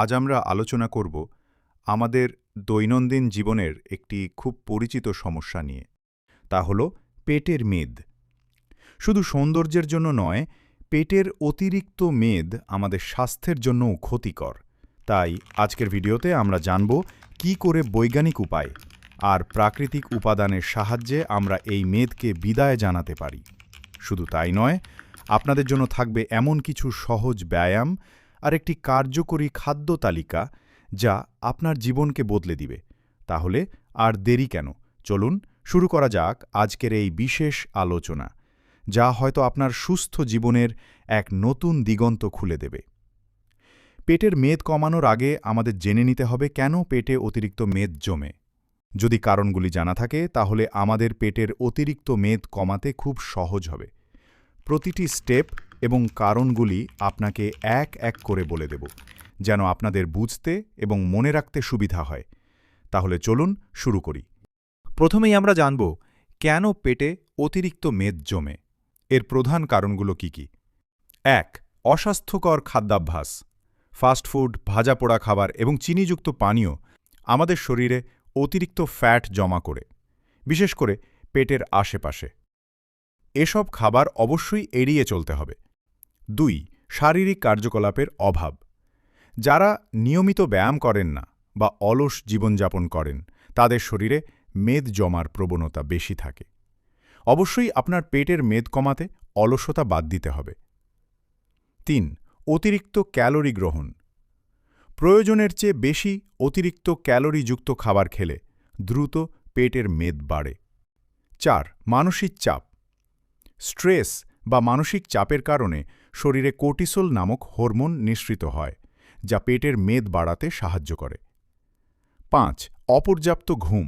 আজ আমরা আলোচনা করব আমাদের দৈনন্দিন জীবনের একটি খুব পরিচিত সমস্যা নিয়ে। তা হল পেটের মেদ। শুধু সৌন্দর্যের জন্য নয়, পেটের অতিরিক্ত মেদ আমাদের স্বাস্থ্যের জন্যও ক্ষতিকর। তাই আজকের ভিডিওতে আমরা জানব কি করে বৈজ্ঞানিক উপায় আর প্রাকৃতিক উপাদানের সাহায্যে আমরা এই মেদকে বিদায় জানাতে পারি। শুধু তাই নয়, আপনাদের জন্য থাকবে এমন কিছু সহজ ব্যায়াম আর একটি কার্যকরী খাদ্য তালিকা যা আপনার জীবনকে বদলে দিবে। তাহলে আর দেরি কেন? চলুন শুরু করা যাক আজকের এই বিশেষ আলোচনা, যা হয়তো আপনার সুস্থ জীবনের এক নতুন দিগন্ত খুলে দেবে। পেটের মেদ কমানোর আগে আমাদের জেনে নিতে হবে কেন পেটে অতিরিক্ত মেদ জমে। যদি কারণগুলি জানা থাকে, তাহলে আমাদের পেটের অতিরিক্ত মেদ কমাতে খুব সহজ হবে। প্রতিটি স্টেপ এবং কারণগুলি আপনাকে এক এক করে বলে দেব, যেন আপনাদের বুঝতে এবং মনে রাখতে সুবিধা হয়। তাহলে চলুন শুরু করি। প্রথমেই আমরা জানব, কেন পেটে অতিরিক্ত মেদ জমে? এর প্রধান কারণগুলো কি কি? এক, অস্বাস্থ্যকর খাদ্যাভ্যাস। ফাস্টফুড ভাজা পোড়া খাবার এবং চিনিযুক্ত পানীয় আমাদের শরীরে অতিরিক্ত ফ্যাট জমা করে, বিশেষ করে পেটের আশেপাশে। এসব খাবার অবশ্যই এড়িয়ে চলতে হবে। দুই, শারীরিক কার্যকলাপের অভাব। যারা নিয়মিত ব্যায়াম করেন না বা অলস জীবনযাপন করেন, তাদের শরীরে মেদ জমার প্রবণতা বেশি থাকে। অবশ্যই আপনার পেটের মেদ কমাতে অলসতা বাদ দিতে হবে। তিন, অতিরিক্ত ক্যালোরি গ্রহণ। প্রয়োজনের চেয়ে বেশি অতিরিক্ত ক্যালোরিযুক্ত খাবার খেলে দ্রুত পেটের মেদ বাড়ে। চার, মানসিক চাপ। স্ট্রেস বা মানসিক চাপের কারণে শরীরে কোর্টিসোল নামক হরমোন নিঃসৃত হয়, যা পেটের মেদ বাড়াতে সাহায্য করে। পাঁচ, অপর্যাপ্ত ঘুম।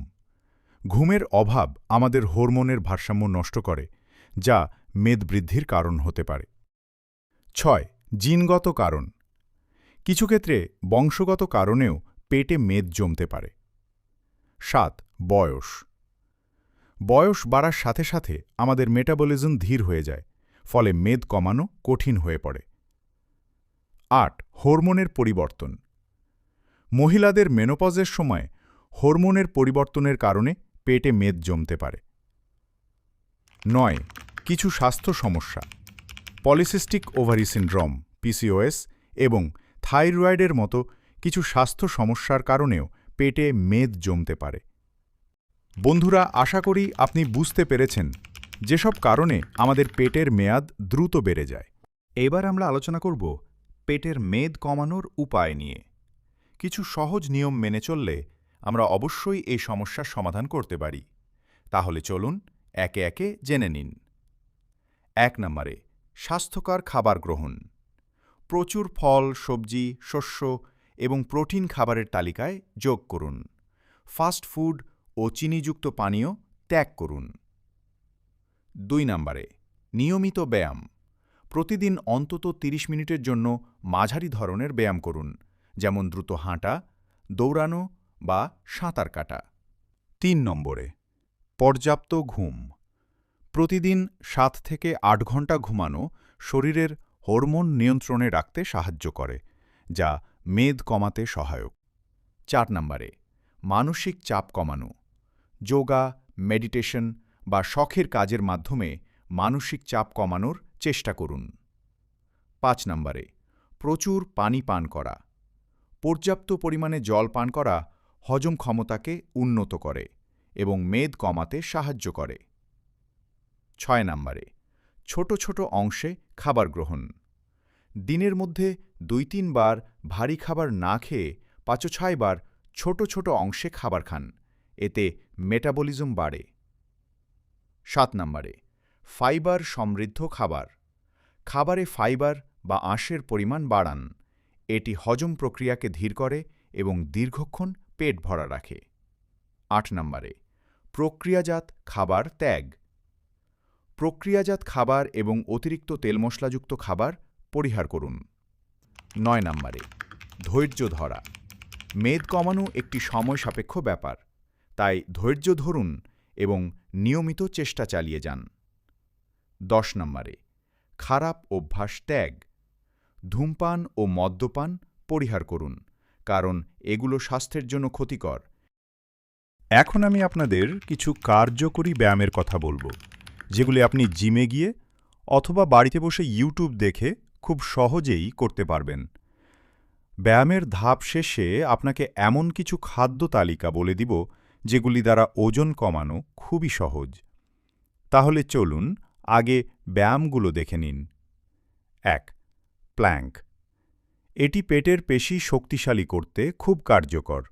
ঘুমের অভাব আমাদের হরমোনের ভারসাম্য নষ্ট করে, যা মেদ বৃদ্ধির কারণ হতে পারে। ছয়, জিনগত কারণ। কিছু ক্ষেত্রে বংশগত কারণেও পেটে মেদ জমতে পারে। সাত, বয়স। বয়স বাড়ার সাথে সাথে আমাদের মেটাবলিজম ধীর হয়ে যায় ফলে মেদ কমানো কঠিন হয়ে পড়ে। আট, হরমোনের পরিবর্তন। মহিলাদের মেনোপজের সময় হরমোনের পরিবর্তনের কারণে পেটে মেদ জমতে পারে। নয়, কিছু স্বাস্থ্য সমস্যা। পলিসিস্টিক ওভারি সিন্ড্রোম পিসিওএস এবং থাইরয়েডের মতো কিছু স্বাস্থ্য সমস্যার কারণেও পেটে মেদ জমতে পারে। বন্ধুরা, আশা করি আপনি বুঝতে পেরেছেন যেসব কারণে আমাদের পেটের মেয়াদ দ্রুত বেড়ে যায়। এবার আমরা আলোচনা করব পেটের মেদ কমানোর উপায় নিয়ে। কিছু সহজ নিয়ম মেনে চললে আমরা অবশ্যই এই সমস্যার সমাধান করতে পারি। তাহলে চলুন একে একে জেনে নিন। এক নম্বরে, স্বাস্থ্যকর খাবার গ্রহণ। প্রচুর ফল, সবজি, শস্য এবং প্রোটিন খাবারের তালিকায় যোগ করুন। ফাস্ট ফুড ও চিনিযুক্ত পানীয় ত্যাগ করুন। দুই নম্বরে, নিয়মিত ব্যায়াম। প্রতিদিন অন্তত ৩০ মিনিটের জন্য মাঝারি ধরনের ব্যায়াম করুন, যেমন দ্রুত হাঁটা, দৌড়ানো বা সাঁতার কাটা। তিন নম্বরে, পর্যাপ্ত ঘুম। প্রতিদিন সাত থেকে আট ঘণ্টা ঘুমানো শরীরের হরমোন নিয়ন্ত্রণে রাখতে সাহায্য করে, যা মেদ কমাতে সহায়ক। চার নম্বরে, মানসিক চাপ কমানো। যোগা, মেডিটেশন বা শখের কাজের মাধ্যমে মানসিক চাপ কমানোর চেষ্টা করুন। পাঁচ নম্বরে, প্রচুর পানি পান করা। পর্যাপ্ত পরিমাণে জল পান করা হজম ক্ষমতাকে উন্নত করে এবং মেদ কমাতে সাহায্য করে। ছয় নম্বরে, ছোট ছোট অংশে খাবার গ্রহণ। দিনের মধ্যে দুই তিনবার ভারী খাবার না খেয়ে পাঁচ ছয়বার ছোট ছোট অংশে খাবার খান। এতে মেটাবলিজম বাড়ে। সাত নম্বরে, ফাইবার সমৃদ্ধ খাবার। খাবারে ফাইবার বা আঁশের পরিমাণ বাড়ান। এটি হজম প্রক্রিয়াকে ধীর করে এবং দীর্ঘক্ষণ পেট ভরা রাখে। আট নম্বরে, প্রক্রিয়াজাত খাবার ত্যাগ। প্রক্রিয়াজাত খাবার এবং অতিরিক্ত তেল মশলাযুক্ত খাবার পরিহার করুন। নয় নম্বরে, ধৈর্য ধরা। মেদ কমানো একটি সময় সাপেক্ষ ব্যাপার। তাই ধৈর্য ধরুন এবং নিয়মিত চেষ্টা চালিয়ে যান। দশ নম্বরে, খারাপ অভ্যাস ত্যাগ। ধূমপান ও মদ্যপান পরিহার করুন, কারণ এগুলো স্বাস্থ্যের জন্য ক্ষতিকর। এখন আমি আপনাদের কিছু কার্যকরী ব্যায়ামের কথা বলব, যেগুলি আপনি জিমে গিয়ে অথবা বাড়িতে বসে ইউটিউব দেখে খুব সহজেই করতে পারবেন। ব্যায়ামের ধাপ শেষে আপনাকে এমন কিছু খাদ্য তালিকা বলে দিব যেগুলি দ্বারা ওজন কমানো খুবই সহজ। তাহলে চলুন আগে ব্যায়ামগুলো দেখে নিন। এক, প্ল্যাঙ্ক। এটি পেটের পেশি শক্তিশালী করতে খুব কার্যকর।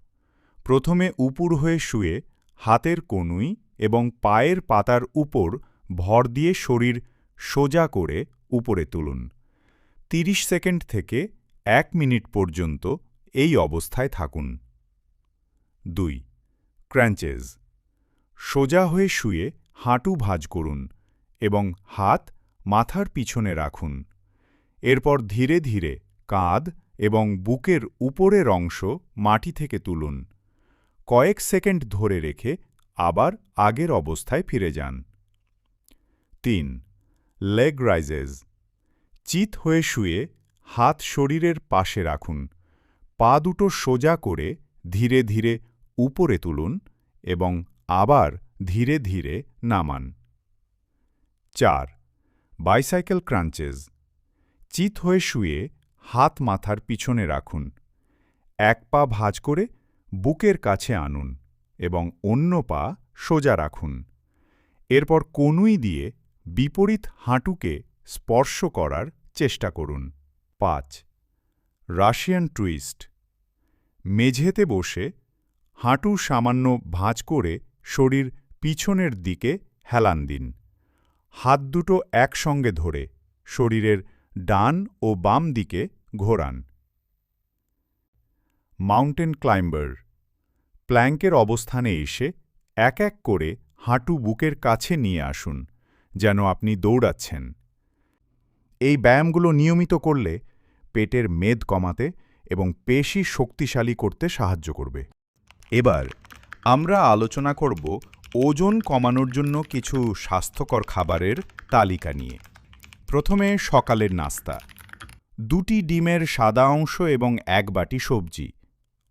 প্রথমে উপুর হয়ে শুয়ে হাতের কনুই এবং পায়ের পাতার উপর ভর দিয়ে শরীর সোজা করে উপরে তুলুন। ৩০ সেকেন্ড থেকে এক মিনিট পর্যন্ত এই অবস্থায় থাকুন। দুই ক্র্যাঞ্চেস। সোজা হয়ে শুয়ে হাঁটু ভাঁজ করুন এবং হাত মাথার পিছনে রাখুন। এরপর ধীরে ধীরে কাঁধ এবং বুকের উপরের অংশ মাটি থেকে তুলুন। কয়েক সেকেন্ড ধরে রেখে আবার আগের অবস্থায় ফিরে যান। তিন, লেগ রাইজেস। চিত হয়ে শুয়ে হাত শরীরের পাশে রাখুন। পা দুটো সোজা করে ধীরে ধীরে উপরে তুলুন এবং আবার ধীরে ধীরে নামান। চার বাইসাইকেল ক্রাঞ্চেস চিত হয়ে শুয়ে হাত মাথার পিছনে রাখুন। এক পা ভাঁজ করে বুকের কাছে আনুন এবং অন্য পা সোজা রাখুন। এরপর কনুই দিয়ে বিপরীত হাঁটুকে স্পর্শ করার চেষ্টা করুন। পাঁচ রাশিয়ান টুইস্ট মেঝেতে বসে হাঁটু সামান্য ভাঁজ করে শরীর পিছনের দিকে হেলান দিন। হাত দুটো একসঙ্গে ধরে শরীরের ডান ও বাম দিকে ঘোরান। Mountain climber. প্ল্যাঙ্কের অবস্থানে এসে এক এক করে হাঁটু বুকের কাছে নিয়ে আসুন, যেন আপনি দৌড়াচ্ছেন। এই ব্যায়ামগুলো নিয়মিত করলে পেটের মেদ কমাতে এবং পেশি শক্তিশালী করতে সাহায্য করবে। এবার আমরা আলোচনা করব ওজন কমানোর জন্য কিছু স্বাস্থ্যকর খাবারের তালিকা নিয়ে। প্রথমে সকালের নাস্তা। দুটি ডিমের সাদা অংশ এবং এক বাটি সবজি,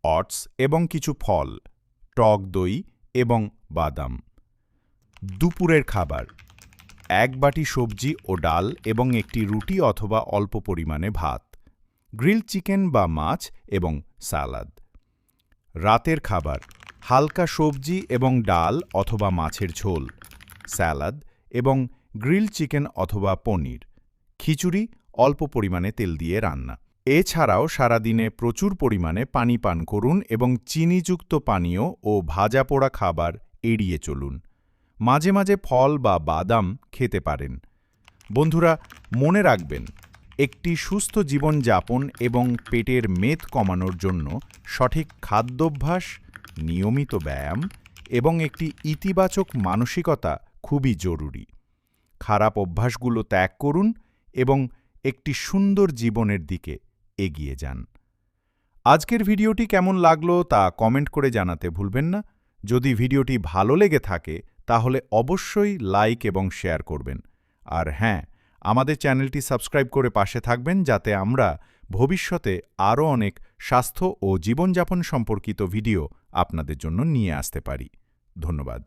অটস এবং কিছু ফল, টক দই এবং বাদাম। দুপুরের খাবার, এক বাটি সবজি ও ডাল এবং একটি রুটি অথবা অল্প পরিমাণে ভাত, গ্রিল চিকেন বা মাছ এবং সালাদ রাতের খাবার, হালকা সবজি এবং ডাল অথবা মাছের ঝোল, স্যালাদ এবং গ্রিল চিকেন অথবা পনির, খিচুড়ি অল্প পরিমাণে তেল দিয়ে রান্না। এছাড়াও সারাদিনে প্রচুর পরিমাণে পানি পান করুন এবং চিনিযুক্ত পানীয় ও ভাজা পোড়া খাবার এড়িয়ে চলুন। মাঝে মাঝে ফল বা বাদাম খেতে পারেন। বন্ধুরা, মনে রাখবেন একটি সুস্থ জীবনযাপন এবং পেটের মেদ কমানোর জন্য সঠিক খাদ্যাভ্যাস, নিয়মিত ব্যায়াম এবং একটি ইতিবাচক মানসিকতা খুবই জরুরি। খারাপ অভ্যাসগুলো ত্যাগ করুন এবং একটি সুন্দর জীবনের দিকে এগিয়ে যান। আজকের ভিডিওটি কেমন লাগল তা কমেন্ট করে জানাতে ভুলবেন না। যদি ভিডিওটি ভালো লেগে থাকে, তাহলে অবশ্যই লাইক এবং শেয়ার করবেন। আর হ্যাঁ আমাদের চ্যানেলটি সাবস্ক্রাইব করে পাশে থাকবেন যাতে আমরা ভবিষ্যতে আরও অনেক স্বাস্থ্য ও জীবনযাপন সম্পর্কিত ভিডিও আপনাদের জন্য নিয়ে আসতে পারি। ধন্যবাদ।